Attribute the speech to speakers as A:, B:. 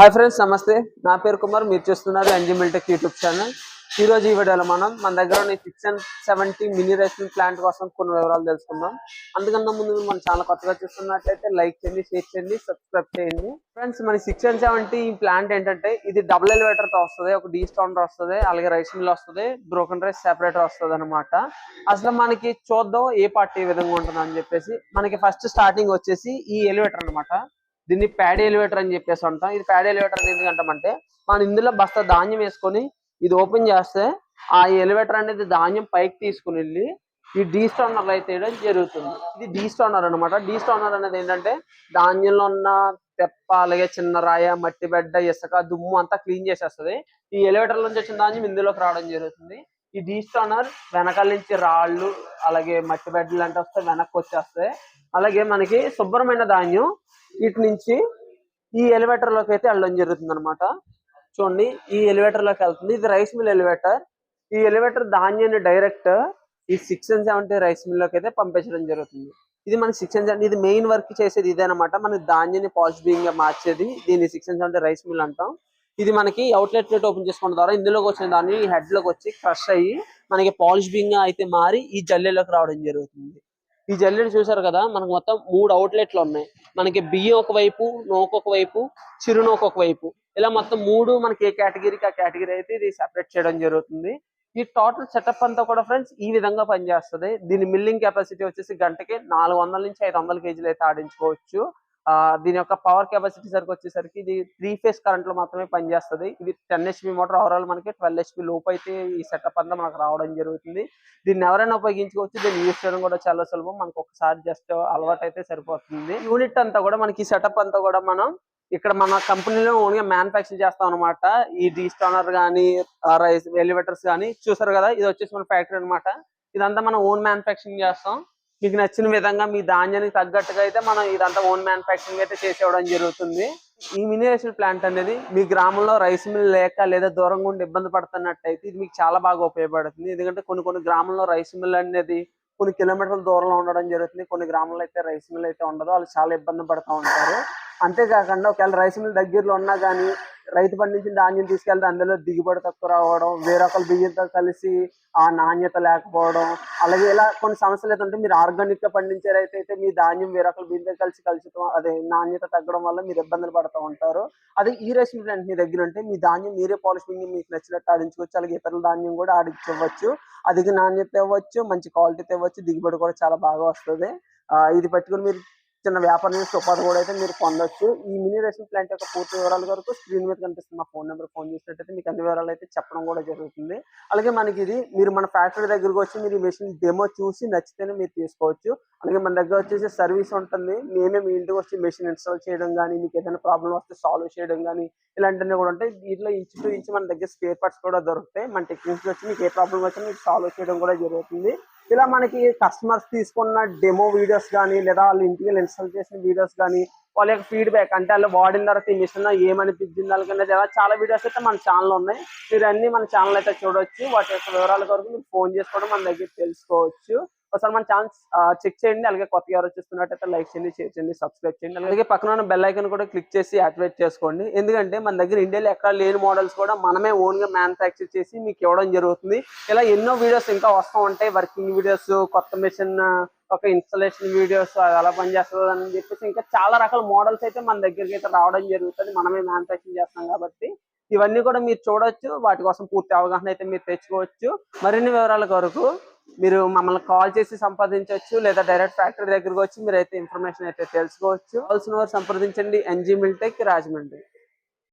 A: Hi friends నమస్తే. నా పేరు కుమార్. మీరు చూస్తున్నారు ఎన్జీ మిల్టెక్ యూట్యూబ్ ఛానల్. ఈ రోజు ఈ వీడియోలో మనం మన దగ్గర ఉన్న six and seventy mini rising plant కోసం కొన్ని వివరాలు తెలుసుకుందాం. అందుకన్నా ముందు మనం మన ఛానల్ కొత్తగా చూస్తున్నట్లయితే లైక్ చేయండి షేర్ చేయండి సబ్స్క్రైబ్ చేయండి. ఫ్రెండ్స్ మన సిక్స్ అండ్ సెవెంటీ ప్లాంట్ ఏంటంటే ఇది డబుల్ ఎలివేటర్తో వస్తుంది ఒక డీ స్టౌండర్ వస్తుంది అలాగే రైస్ మిల్ వస్తుంది బ్రోకన్ రైస్ సెపరేటర్ వస్తుంది అనమాట అసలు మనకి చూద్దాం ఏ పార్టీ ఏ విధంగా ఉంటుంది అని చెప్పేసి. మనకి ఫస్ట్ స్టార్టింగ్ వచ్చేసి ఈ ఎలివేటర్ అన్నమాట. దీన్ని ప్యాడీ ఎలివేటర్ అని చెప్పేసి అంటాం. ఇది ప్యాడీ ఎలివేటర్ అని ఎందుకంటామంటే మనం ఇందులో బస్తా ధాన్యం వేసుకొని ఇది ఓపెన్ చేస్తే ఆ ఎలివేటర్ అనేది ధాన్యం పైకి తీసుకుని వెళ్ళి ఈ డీ స్టోనర్ అయితే వేయడం జరుగుతుంది. ఇది డీ స్టోనర్ అనమాట డీ స్టోనర్ అనేది ఏంటంటే ధాన్యంలో ఉన్న తెప్ప అలాగే చిన్న రాయ మట్టి బెడ్డ ఇసుక దుమ్ము అంతా క్లీన్ చేసేస్తుంది. ఈ ఎలివేటర్ నుంచి వచ్చిన ధాన్యం ఇందులోకి రావడం జరుగుతుంది. ఈ డీ వెనకాల నుంచి రాళ్ళు అలాగే మట్టి బెడ్డలు అంటే వస్తే వెనక్కి వచ్చేస్తాయి. అలాగే మనకి శుభ్రమైన ధాన్యం ఇటు నుంచి ఈ ఎలివేటర్లోకి అయితే వెళ్ళడం జరుగుతుంది అనమాట చూడండి ఈ ఎలివేటర్లోకి వెళ్తుంది. ఇది రైస్ మిల్ ఎలివేటర్ ఈ ఎలివేటర్ ధాన్యాన్ని డైరెక్ట్ ఈ సిక్స్ అండ్ సెవెంటీ రైస్ మిల్లోకి అయితే పంపించడం జరుగుతుంది. ఇది మనకి సిక్స్ అండ్ సెవెంటీ ఇది మెయిన్ వర్క్ చేసేది ఇదేనమాట. మనకి ధాన్యాన్ని పాలిష్గా మార్చేది. దీన్ని six and seventy rice mill అంటాం. ఇది మనకి అవుట్లెట్ ప్లేట్ ఓపెన్ చేసుకోవడం ద్వారా ఇందులోకి వచ్చిన దాన్ని హెడ్లోకి వచ్చి క్రష్ అయ్యి మనకి పాలిష్ బింగ్ అయితే మారి ఈ జల్లెలోకి రావడం జరుగుతుంది. ఈ జల్లెడు చూసారు కదా మనకు మొత్తం మూడు అవుట్లెట్లు ఉన్నాయి. మనకి బియ్యం ఒకవైపు నోకు ఒకవైపు చిరునోకు ఒకవైపు ఇలా మొత్తం మూడు మనకి ఏ కేటగిరీకి ఆ కేటగిరీ అయితే ఇది సెపరేట్ చేయడం జరుగుతుంది. ఈ టోటల్ సెటప్ అంతా కూడా ఫ్రెండ్స్ ఈ విధంగా పనిచేస్తుంది. దీని మిల్లింగ్ కెపాసిటీ వచ్చేసి గంటకి నాలుగు వందల నుంచి ఐదు వందల కేజీలు అయితే ఆడించుకోవచ్చు. దీని యొక్క పవర్ కెపాసిటీ సరికి వచ్చేసరికి ఇది త్రీ ఫేస్ కరెంట్లో మాత్రమే పనిచేస్తుంది. ఇది టెన్ హెచ్పి మోటార్ ఓవరాల్ మనకి ట్వెల్వ్ హెచ్పి లోపు అయితే ఈ సెటప్ అంతా మనకు రావడం జరుగుతుంది. దీన్ని ఎవరైనా ఉపయోగించుకోవచ్చు. దీన్ని యూస్ చేయడం కూడా చాలా సులభం. మనకు ఒకసారి జస్ట్ అలవాటు అయితే సరిపోతుంది. యూనిట్ అంతా కూడా మనకి సెటప్ అంతా కూడా మనం ఇక్కడ మన కంపెనీలో ఓన్గా మ్యానుఫాక్చర్ చేస్తాం అనమాట ఈ డీ స్టానర్ గానీ రైస్ ఎలివేటర్స్ గానీ చూసారు కదా? ఇది వచ్చేసి మన ఫ్యాక్టరీ అన్నమాట. ఇదంతా మనం ఓన్ మ్యానుఫాక్చరింగ్ చేస్తాం. మీకు నచ్చిన విధంగా మీ ధాన్యానికి తగ్గట్టుగా అయితే మనం ఇదంతా ఓన్ మ్యానుఫ్యాక్చరింగ్ అయితే చేసేవడం జరుగుతుంది. ఈ మినిరేషన్ ప్లాంట్ అనేది మీ గ్రామంలో రైస్ మిల్ లేక లేదా దూరంగా ఉండి ఇబ్బంది పడుతున్నట్టయితే ఇది మీకు చాలా బాగా ఉపయోగపడుతుంది. ఎందుకంటే కొన్ని కొన్ని గ్రామంలో రైస్ మిల్ అనేది కొన్ని కిలోమీటర్ల దూరంలో ఉండడం జరుగుతుంది. కొన్ని గ్రామంలో అయితే రైస్ మిల్ అయితే ఉండదు. వాళ్ళు చాలా ఇబ్బంది పడుతూ ఉంటారు. అంతేకాకుండా ఒకవేళ రైస్ మిల్ దగ్గరలో ఉన్నా కానీ రైతు పండించిన ధాన్యం తీసుకెళ్తే అందులో దిగుబడి తక్కువ రావడం వేరొకరు బియ్యంతో కలిసి ఆ నాణ్యత లేకపోవడం అలాగే ఇలా కొన్ని సమస్యలు అయితే మీరు ఆర్గానిక్గా పండించే రైతు అయితే మీ ధాన్యం వేరొకరు బియ్యంతో కలిసి కలుషితం అదే నాణ్యత తగ్గడం వల్ల మీరు ఇబ్బందులు పడుతూ ఉంటారు. అదే ఈ రైస్ మిల్ మీ దగ్గర ఉంటే మీ ధాన్యం మీరే పాలిష్ మీకు నచ్చినట్టు ఆడించుకోవచ్చు అలాగే ఇతరుల ధాన్యం కూడా ఆడించవచ్చు. అధిక నాణ్యత ఇవ్వచ్చు మంచి క్వాలిటీ ఇవ్వచ్చు దిగుబడి కూడా చాలా బాగా వస్తుంది. ఇది పట్టుకుని మీరు చిన్న వ్యాపారం చేసి ఉపాధి కూడా అయితే మీరు పొందొచ్చు. ఈ మినీ రేషన్ ప్లాంట్ యొక్క పూర్తి వివరాల వరకు స్క్రీన్ మీద కనిపిస్తున్న మా ఫోన్ నెంబర్ ఫోన్ చేసినట్టయితే మీకు అన్ని వివరాలు అయితే చెప్పడం కూడా జరుగుతుంది. అలాగే మనకి ఇది మీరు మన ఫ్యాక్టరీ దగ్గరకు వచ్చి మీరు ఈ మెషిన్ డెమో చూసి నచ్చితేనే మీరు తీసుకోవచ్చు. అలాగే మన దగ్గర వచ్చేసి సర్వీస్ ఉంటుంది. మేమే మీ ఇంటికి వచ్చి మెషిన్ ఇన్స్టాల్ చేయడం కానీ మీకు ఏదైనా ప్రాబ్లం వస్తే సాల్వ్ చేయడం కానీ ఇలాంటివన్నీ కూడా ఉంటాయి. దీంట్లో ఇంచు టు ఇంచు మన దగ్గర స్పేర్ పార్ట్స్ కూడా దొరుకుతాయి. మన టెక్నీషియన్స్ వచ్చి మీకు ఏ ప్రాబ్లం వచ్చినా మీకు సాల్వ్ చేయడం కూడా జరుగుతుంది. ఇలా మనకి కస్టమర్స్ తీసుకున్న డెమో వీడియోస్ కానీ లేదా వాళ్ళు ఇంటికి వెళ్ళి ఇన్స్టాల్ చేసిన వీడియోస్ కానీ వాళ్ళ యొక్క ఫీడ్బ్యాక్ అంటే వాళ్ళు వాడిన తర్వాత ఈ మిషన్ ఏమనిపించింది వాళ్ళకన్నా చాలా వీడియోస్ అయితే మన ఛానల్ ఉన్నాయి. మీరు అన్ని మన ఛానల్ అయితే చూడొచ్చు. వాటి యొక్క వివరాల కొరకు మీరు ఫోన్ చేసుకోవడం మన దగ్గర తెలుసుకోవచ్చు. ఒకసారి మన ఛానల్ చెక్ చేయండి. అలాగే కొత్తగా ఎవరు చూస్తున్నట్టయితే లైక్ చేయండి షేర్ చేయండి సబ్స్క్రైబ్ చేయండి. అలాగే పక్కన ఉన్న బెల్ ఐకన్ కూడా క్లిక్ చేసి యాక్టివేట్ చేసుకోండి. ఎందుకంటే మన దగ్గర ఇండియాలో ఎక్కడ లేని మోడల్స్ కూడా మనమే ఓన్గా మ్యానుఫ్యాక్చర్ చేసి మీకు ఇవ్వడం జరుగుతుంది. ఇలా ఎన్నో వీడియోస్ ఇంకా వస్తూ ఉంటాయి. వర్కింగ్ వీడియోస్ కొత్త మిషన్ ఒక ఇన్స్టలేషన్ వీడియోస్ ఎలా పనిచేస్తుంది అని చెప్పేసి ఇంకా చాలా రకాల మోడల్స్ అయితే మన దగ్గరికి అయితే రావడం జరుగుతుంది. మనమే మ్యానుఫ్యాక్చరింగ్ చేస్తాం కాబట్టి ఇవన్నీ కూడా మీరు చూడొచ్చు. వాటి కోసం పూర్తి అవగాహన అయితే మీరు తెచ్చుకోవచ్చు. మరిన్ని వివరాల కొరకు మీరు మమ్మల్ని కాల్ చేసి సంప్రదించవచ్చు లేదా డైరెక్ట్ ఫ్యాక్టరీ దగ్గరకు వచ్చి మీరు అయితే ఇన్ఫర్మేషన్ అయితే తెలుసుకోవచ్చు. కావాల్సిన వారు సంప్రదించండి. NG Miltech Rajahmundry.